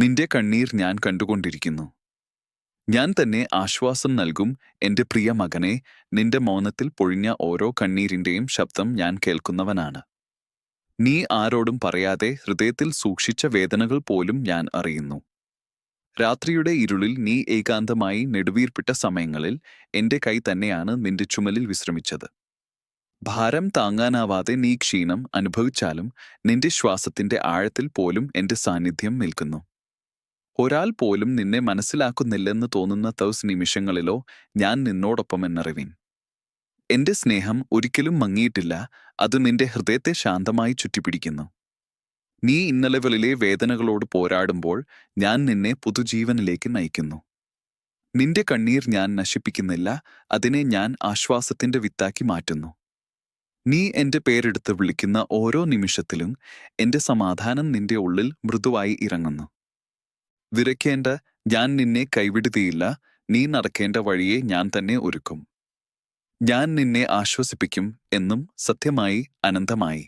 നിന്റെ കണ്ണീർ ഞാൻ കണ്ടുകൊണ്ടിരിക്കുന്നു. ഞാൻ തന്നെ ആശ്വാസം നൽകും എന്റെ പ്രിയ മകനെ നിന്റെ മൗനത്തിൽ പൊഴിഞ്ഞ ഓരോ കണ്ണീരിന്റെയും ശബ്ദം ഞാൻ കേൾക്കുന്നവനാണ്. നീ ആരോടും പറയാതെ ഹൃദയത്തിൽ സൂക്ഷിച്ച വേദനകൾ പോലും ഞാൻ അറിയുന്നു. രാത്രിയുടെ ഇരുളിൽ നീ ഏകാന്തമായി നെടുവീർപ്പിട്ട സമയങ്ങളിൽ എന്റെ കൈ തന്നെയാണ് നിന്റെ ചുമലിൽ വിശ്രമിച്ചത്. ഭാരം താങ്ങാനാവാതെ നീ ക്ഷീണം അനുഭവിച്ചാലും നിന്റെ ശ്വാസത്തിന്റെ ആഴത്തിൽ പോലും എന്റെ സാന്നിധ്യം നിൽക്കുന്നു. ഒരാൾ പോലും നിന്നെ മനസ്സിലാക്കുന്നില്ലെന്ന് തോന്നുന്ന തൗസ് നിമിഷങ്ങളിലോ ഞാൻ നിന്നോടൊപ്പം എന്നറിവിൻ. എന്റെ സ്നേഹം ഒരിക്കലും മങ്ങിയിട്ടില്ല അത് നിന്റെ ഹൃദയത്തെ ശാന്തമായി ചുറ്റിപ്പിടിക്കുന്നു. നീ ഇന്നലകളിലെ വേദനകളോട് പോരാടുമ്പോൾ ഞാൻ നിന്നെ പുതുജീവനിലേക്ക് നയിക്കുന്നു. നിന്റെ കണ്ണീർ ഞാൻ നശിപ്പിക്കുന്നില്ല അതിനെ ഞാൻ ആശ്വാസത്തിന്റെ വിത്താക്കി മാറ്റുന്നു. നീ എന്റെ പേരെടുത്ത് വിളിക്കുന്ന ഓരോ നിമിഷത്തിലും എന്റെ സമാധാനം നിന്റെ ഉള്ളിൽ മൃദുവായി ഇറങ്ങുന്നു. വിറയ്ക്കേണ്ട ഞാൻ നിന്നെ കൈവിടുകയില്ല. നീ നടക്കേണ്ട വഴിയെ ഞാൻ തന്നെ ഒരുക്കും. ഞാൻ നിന്നെ ആശ്വസിപ്പിക്കും എന്നും സത്യമായി അനന്തമായി.